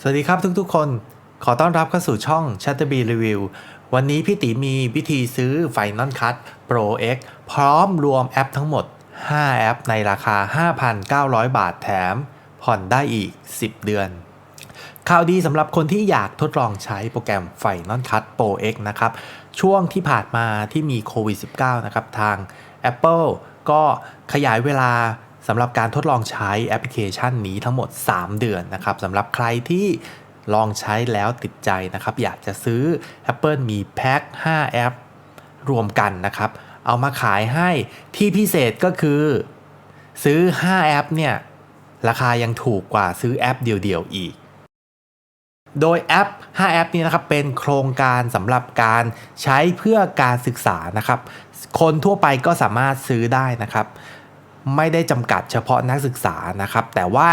สวัสดีครับทุกๆคน ขอต้อนรับเข้าสู่ช่อง c h a t t e r b e Review วันนี้พี่ติมีวิธีซื้อ Final Cut Pro X พร้อมรวมแอปทั้งหมด 5 แอปในราคา 5,900 บาทแถม ผ่อนได้อีก 10 เดือน ข่าวดีสำหรับคนที่อยากทดลองใช้โปรแกรม Final Cut Pro X นะครับ ช่วงที่ผ่านมาที่มีโควิด -19 นะครับ ทาง Apple ก็ขยายเวลา สำหรับการทดลองใช้แอปพลิเคชันนี้ทั้งหมด 3 เดือนนะครับสำหรับใครที่ลองใช้แล้วติดใจนะครับ อยากจะซื้อ Apple มีแพ็ค5แอป รวมกันนะครับ เอามาขายให้ที่พิเศษก็คือ ซื้อ 5 แอปเนี่ย ราคายังถูกกว่าซื้อแอปเดียวๆอีก โดยแอป 5 แอปนี้นะครับ เป็นโครงการสำหรับการใช้เพื่อการศึกษานะครับ คนทั่วไปก็สามารถซื้อได้นะครับ ไม่ได้จำกัดเฉพาะนักศึกษานะครับ แต่ว่า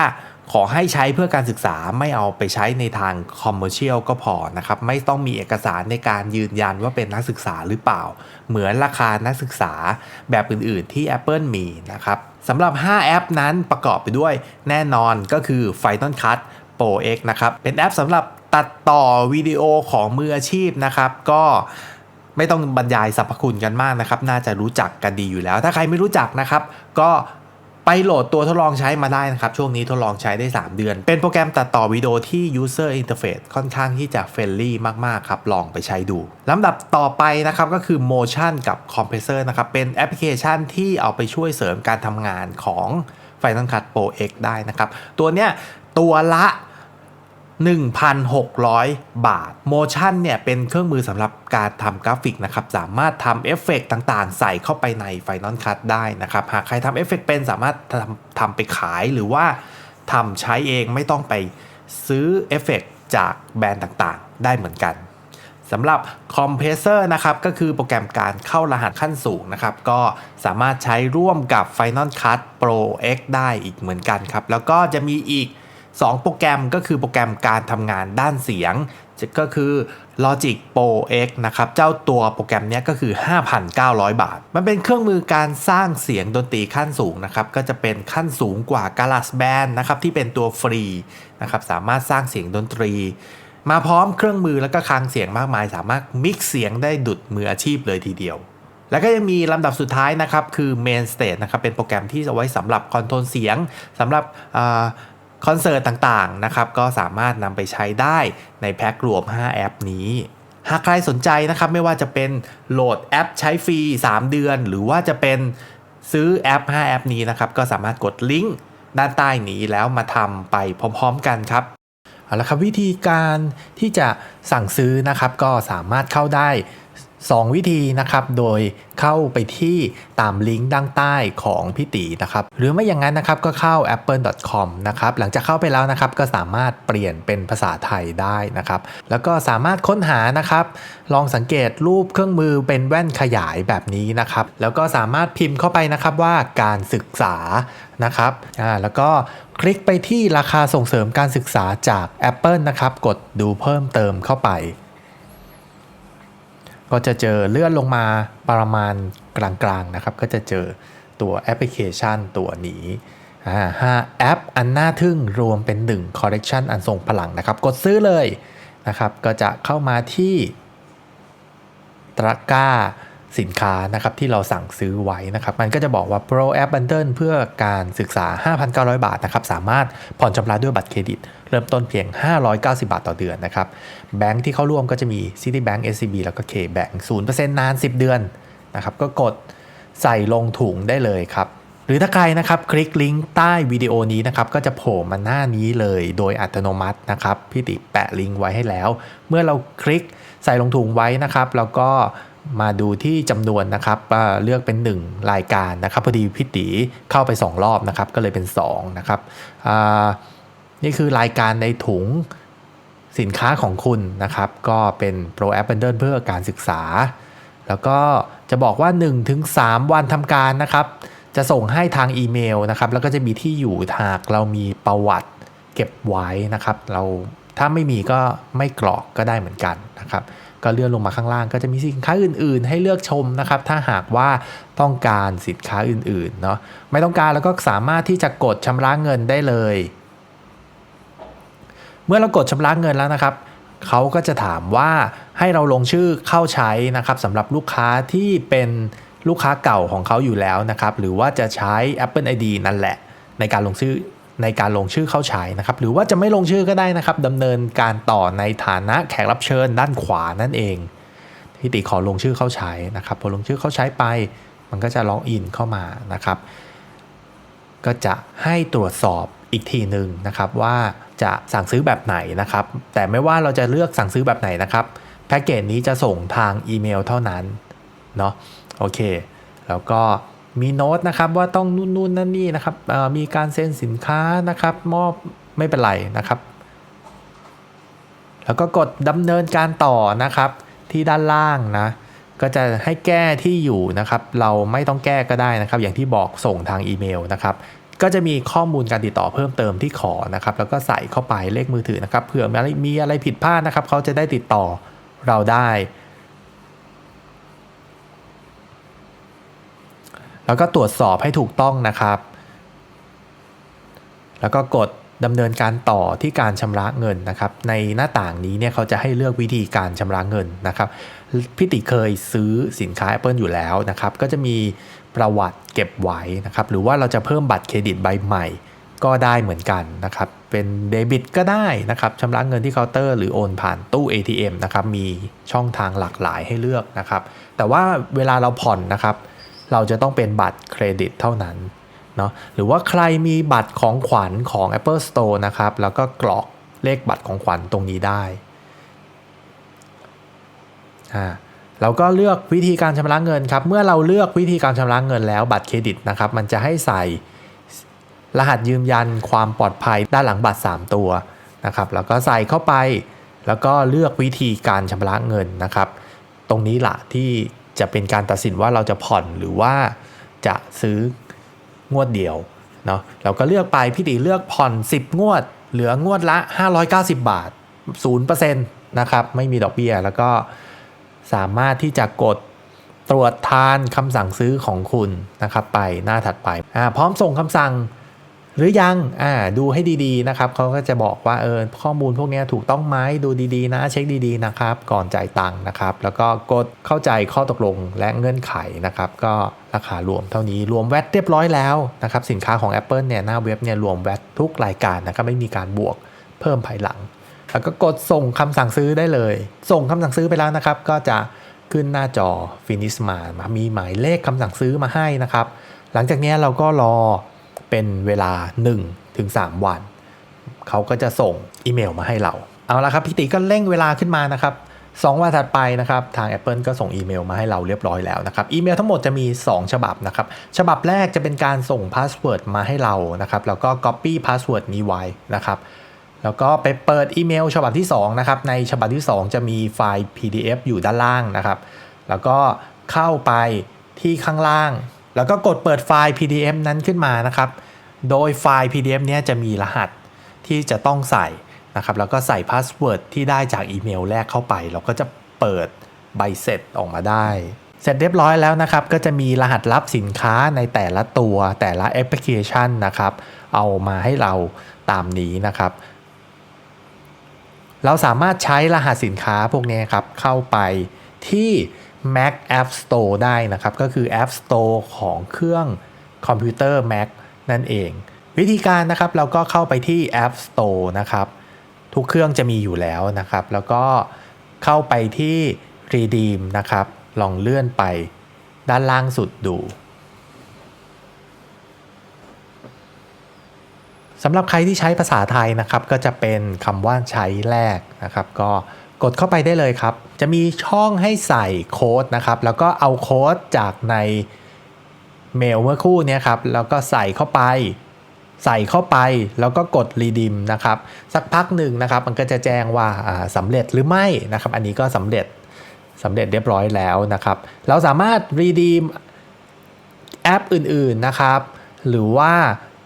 ขอให้ใช้เพื่อการศึกษาไม่เอาไปใช้ในทางคอมเมอร์เชียลก็พอนะครับ ไม่ต้องมีเอกสารในการยืนยันว่าเป็นนักศึกษาหรือเปล่า เหมือนราคานักศึกษาแบบอื่น ๆ ที่ Apple มีนะครับสำหรับ 5 แอปนั้นประกอบไปด้วยแน่นอนก็คือ Final Cut Pro X นะครับ เป็นแอปสำหรับตัดต่อวิดีโอของมืออาชีพนะครับ ก็ ไม่ต้องบรรยายสรรพคุณกันมากนะครับ น่าจะรู้จักกันดีอยู่แล้ว ถ้าใครไม่รู้จักนะครับ ก็ไปโหลดตัวทดลองใช้มาได้นะครับ ช่วงนี้ทดลองใช้ได้ 3 เดือน เป็นโปรแกรมตัดต่อวิดีโอที่ user interface ค่อนข้างที่จะเฟรนลี่มาก ๆ ครับ ลองไปใช้ดูลำดับต่อไปนะครับ ก็คือ motion กับ compressor นะครับ เป็นแอปพลิเคชันที่เอาไปช่วยเสริมการทำงานของ Final Cut Pro X ได้นะครับ ตัวเนี้ยตัวละ 1,600 บาท Motion เนี่ยเป็นเครื่องมือสำหรับการทำกราฟิกนะครับ สามารถทำเอฟเฟกต่างๆ ใส่เข้าไปใน Final Cut ได้นะครับ หากใครทำเอฟเฟกเป็นสามารถทำทำไปขายหรือว่าทำใช้เองไม่ต้องไปซื้อเอฟเฟกจากแบรนด์ต่างๆ ได้เหมือนกันสำหรับคอมเพรสเซอร์นะครับ ก็คือโปรแกรมการเข้ารหัสขั้นสูงนะครับ ก็สามารถใช้ร่วมกับ Final Cut Pro X ได้อีกเหมือนกันครับ แล้วก็จะมีอีก 2 โปรแกรมก็คือโปรแกรมการทำงานด้านเสียง ก็คือ Logic Pro X นะครับ เจ้าตัวโปรแกรมนี้ก็คือ 5,900 บาท มันเป็นเครื่องมือการสร้างเสียงดนตรีขั้นสูงนะครับ ก็จะเป็นขั้นสูงกว่า GarageBand นะครับ ที่เป็นตัวฟรีนะครับ สามารถสร้างเสียงดนตรี มาพร้อมเครื่องมือแล้วก็คลังเสียงมากมาย สามารถมิกซ์เสียงได้ดุดมืออาชีพเลยทีเดียวแล้วก็ยังมีลำดับสุดท้ายนะครับ คือ Main Stage นะครับ เป็นโปรแกรมที่เอาไว้สำหรับคอนโทรลเสียงสำหรับ คอนเสิร์ตต่างๆนะครับก็สามารถนำไปใช้ได้ในแพ็ครวม 5 แอปนี้ หากใครสนใจนะครับไม่ว่าจะเป็นโหลดแอปใช้ฟรี 3 เดือน หรือว่าจะเป็นซื้อแอป 5 แอปนี้นะครับก็สามารถกดลิงก์ด้านใต้นี้แล้วมาทำไปพร้อมๆกันครับเอาละครับวิธีการที่จะสั่งซื้อนะครับก็สามารถเข้าได้ 2 วิธีนะครับ โดยเข้าไปที่ตามลิงก์ด้านใต้ของพี่ตีนะครับ หรือไม่อย่างนั้นนะครับก็เข้า apple.com นะครับ หลังจากเข้าไปแล้วนะครับก็สามารถเปลี่ยนเป็นภาษาไทยได้นะครับ แล้วก็สามารถค้นหานะครับ ลองสังเกตรูปเครื่องมือเป็นแว่นขยายแบบนี้นะครับ แล้วก็สามารถพิมพ์เข้าไปนะครับว่าการศึกษานะครับอ่าแล้วก็คลิกไปที่ราคาส่งเสริมการศึกษาจาก Apple นะครับ กดดูเพิ่มเติมเข้าไป ก็จะเจอเลื่อนลงมาประมาณกลางๆนะครับ ก็จะเจอตัวแอปพลิเคชันตัวนี้ห้าแอปอันน่าทึ่งรวมเป็น1 Collection อันทรงพลังนะครับ กดซื้อเลยนะครับ ก็จะเข้ามาที่ตะกร้า สินค้านะครับที่เราสั่งซื้อไว้นะครับมันก็จะบอกว่า Pro App Bundle เพื่อการศึกษา 5,900 บาทนะครับสามารถผ่อนชำระด้วยบัตรเครดิต เริ่มต้นเพียง 590 บาทต่อเดือนนะครับแบงค์ที่เข้าร่วมก็จะมี Citibank SCB แล้วก็ KBank 0%นาน 10 เดือนนะครับก็กดใส่ลงถุงได้เลยครับหรือถ้าใครนะครับคลิกลิงก์ใต้วิดีโอนี้นะครับก็จะโผล่มาหน้านี้เลยโดยอัตโนมัตินะครับพี่ติแปะลิงก์ไว้ให้แล้ว เมื่อเราคลิกใส่ลงถุงไว้นะครับ แล้วก็ มาดูที่จำนวนนะครับเลือกเป็น 1 รายการนะครับพอดีพี่ตีเข้าไป 2 รอบนะครับก็เลยเป็น2นะครับนี่คือรายการในถุงสินค้าของคุณนะครับ ก็เป็น Pro App Bundle เพื่อการศึกษา แล้วก็จะบอกว่า 1-3 วันทำการนะครับ จะส่งให้ทางอีเมลนะครับ แล้วก็จะมีที่อยู่หากเรามีประวัติเก็บไว้นะครับ เราถ้าไม่มีก็ไม่กรอกก็ได้เหมือนกันนะครับ ก็เลื่อนลงมาข้างล่าง ก็จะมีสินค้าอื่น ๆ ให้เลือกชมนะครับ ถ้าหากว่าต้องการสินค้าอื่น ๆ เนาะไม่ต้องการแล้วก็สามารถที่จะกดชำระเงินได้เลย เมื่อเรากดชำระเงินแล้วนะครับเขาก็จะถามว่าให้เราลงชื่อเข้าใช้นะครับสำหรับลูกค้าที่เป็นลูกค้าเก่าของเขาอยู่แล้วนะครับ หรือว่าจะใช้ Apple ID นั่นแหละ ในการลงชื่อ ในการลงชื่อเข้าใช้นะครับ หรือว่าจะไม่ลงชื่อก็ได้นะครับดำเนินการต่อในฐานะแขกรับเชิญด้านขวานั่นเองพี่ติขอลงชื่อเข้าใช้นะครับ พอลงชื่อเข้าใช้ไป มันก็จะล็อกอินเข้ามานะครับ ก็จะให้ตรวจสอบอีกทีหนึ่งนะครับว่าจะสั่งซื้อแบบไหนนะครับ แต่ไม่ว่าเราจะเลือกสั่งซื้อแบบไหนนะครับแพ็กเกจนี้จะส่งทางอีเมลเท่านั้นเนาะโอเค แล้วก็ มีโน้ตนะครับว่าต้องนู่นนู่นนั่นนี่นะครับมีการเซ็นสินค้านะครับมอบไม่เป็นไรนะครับ แล้วก็กดดำเนินการต่อนะครับที่ด้านล่างนะก็จะให้แก้ที่อยู่นะครับ เราไม่ต้องแก้ก็ได้นะครับ อย่างที่บอกส่งทางอีเมลนะครับก็จะมีข้อมูลการติดต่อเพิ่มเติมที่ขอนะครับ แล้วก็ใส่เข้าไปเลขมือถือนะครับเผื่อมีอะไรผิดพลาดนะครับ เขาจะได้ติดต่อเราได้ แล้วก็ตรวจสอบให้ถูกต้องนะครับ แล้วก็กดดำเนินการต่อที่การชำระเงินนะครับ ในหน้าต่างนี้เนี่ยเขาจะให้เลือกวิธีการชำระเงินนะครับพี่ติเคยซื้อสินค้า Apple อยู่แล้วนะครับ ก็จะมีประวัติเก็บไว้นะครับ หรือว่าเราจะเพิ่มบัตรเครดิตใบใหม่ก็ได้เหมือนกันนะครับ เป็นเดบิตก็ได้นะครับชำระเงินที่เคาน์เตอร์หรือโอนผ่านตู้ ATM นะครับ มีช่องทางหลากหลายให้เลือกนะครับ แต่ว่าเวลาเราผ่อนนะครับ เราจะต้องเป็นบัตรเครดิตเท่านั้นเนาะหรือว่าใครมีบัตรของขวัญของ Apple Store นะครับ แล้วก็กรอกเลขบัตรของขวัญตรงนี้ได้อ่าเราก็เลือกวิธีการชำระเงินครับ เมื่อเราเลือกวิธีการชำระเงินแล้วบัตรเครดิตนะครับ มันจะให้ใส่รหัสยืนยันความปลอดภัยด้านหลังบัตร 3 ตัวนะครับ แล้วก็ใส่เข้าไป แล้วก็เลือกวิธีการชำระเงินนะครับ ตรงนี้แหละที่ จะเป็นการตัดสินว่าเราจะผ่อนหรือว่าจะซื้องวดเดียวเนาะเราก็เลือกไปพี่ตีเลือกผ่อน 10 งวด เหลืองวดละ 590 บาท 0%นะครับไม่มีดอกเบี้ย แล้วก็สามารถที่จะกดตรวจทานคำสั่งซื้อของคุณนะครับไปหน้าถัดไปพร้อมส่งคำสั่ง หรือยังอ่าดูให้ดีๆนะครับเขาก็จะบอกว่าเออข้อมูลพวกนี้ถูกต้องไหมดูดีๆนะเช็คดีๆนะครับ ก่อนจ่ายตังค์นะครับ แล้วก็กดเข้าใจข้อตกลงและเงื่อนไขนะครับ ก็ราคารวมเท่านี้รวมแวตเรียบร้อยแล้วนะครับสินค้าของ Apple เนี่ยหน้าเว็บเนี่ยรวมแวตทุกรายการนะครับไม่มีการบวกเพิ่มภายหลัง แล้วก็กดส่งคำสั่งซื้อได้เลย ส่งคำสั่งซื้อไปแล้วนะครับ ก็จะขึ้นหน้าจอ finish มามามีหมายเลขคำสั่งซื้อมาให้นะครับ หลังจากนี้เราก็รอ เป็นเวลา1-3ถึง3วัน เขาก็จะส่งอีเมลมาให้เรา เอาละครับพี่ติก็เร่งเวลาขึ้นมานะครับ2วันถัดไปนะครับทาง Apple ก็ส่งอีเมลมาให้เราเรียบร้อยแล้วนะครับอีเมลทั้งหมดจะมี 2 ฉบับนะครับฉบับแรกจะเป็นการส่งพาสเวิร์ดมาให้เรานะครับแล้วก็ Copy พาสเวิร์ดนี้ไว้นะครับแล้วก็ไปเปิดอีเมลฉบับที่2นะครับในฉบับที่ 2 จะมีไฟล์ PDF อยู่ด้านล่างนะครับ แล้วก็เข้าไปที่ข้างล่าง แล้วก็กดเปิดไฟล์ PDF นั้นขึ้นมานะครับ โดยไฟล์ PDF เนี้ยจะมีรหัสที่จะต้องใส่นะครับแล้วก็ใส่พาสเวิร์ดที่ได้จากอีเมลแรกเข้าไป เราก็จะเปิดใบเสร็จออกมาได้ เสร็จเรียบร้อยแล้วนะครับ ก็จะมีรหัสลับสินค้าในแต่ละตัวแต่ละแอปพลิเคชันนะครับ เอามาให้เราตามนี้นะครับ เราสามารถใช้รหัสสินค้าพวกนี้ครับเข้าไปที่ Mac App Store ได้นะครับ ก็คือ App Store ของเครื่องคอมพิวเตอร์ Mac นั่นเอง วิธีการนะครับเราก็เข้าไปที่ App Store นะครับ ทุกเครื่องจะมีอยู่แล้วนะครับ แล้วก็เข้าไปที่ Redeem นะครับ ลองเลื่อนไปด้านล่างสุดดูสำหรับใครที่ใช้ภาษาไทยนะครับ ก็จะเป็นคำว่าใช้แรกนะครับ ก็ กดเข้าไปได้เลยครับ จะมีช่องให้ใส่โค้ดนะครับ แล้วก็เอาโค้ดจากในเมลเมื่อคู่นี้ครับ แล้วก็ใส่เข้าไป ใส่เข้าไป แล้วก็กด redeem นะครับ สักพักหนึ่งนะครับ มันก็จะแจ้งว่าอ่าสำเร็จหรือไม่นะครับ อันนี้ก็สำเร็จสำเร็จเรียบร้อยแล้วนะครับ เราสามารถ redeem แอปอื่นๆนะครับ หรือว่า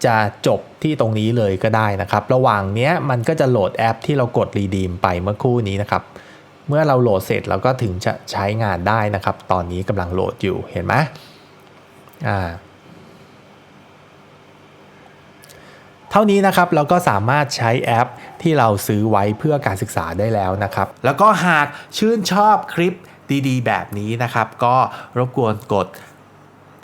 จะจบ ที่ตรงนี้เลยก็ได้นะครับ ระหว่างเนี้ยมันก็จะโหลดแอปที่เรากด redeem ไปเมื่อคู่นี้นะครับ เมื่อเราโหลดเสร็จเราก็ถึงจะใช้งานได้นะครับ ตอนนี้กำลังโหลดอยู่เห็นไหมอ่าเท่านี้นะครับเราก็สามารถใช้แอปที่เราซื้อไว้เพื่อการศึกษาได้แล้วนะครับ แล้วก็หากชื่นชอบคลิปดีๆ แบบนี้นะครับ ก็รบกวนกด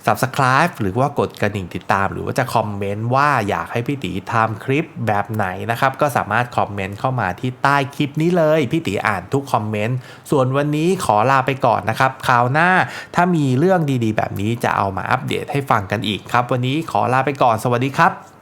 subscribe หรือว่ากดกระดิ่งติดตาม หรือว่าจะคอมเมนต์ว่าอยากให้พี่ตีทำคลิปแบบไหนนะครับ ก็สามารถคอมเมนต์เข้ามาที่ใต้คลิปนี้เลย พี่ตีอ่านทุกคอมเมนต์ ส่วนวันนี้ขอลาไปก่อนนะครับ คราวหน้าถ้ามีเรื่องดีๆ แบบนี้จะเอามาอัปเดตให้ฟังกันอีกครับ วันนี้ขอลาไปก่อน สวัสดีครับ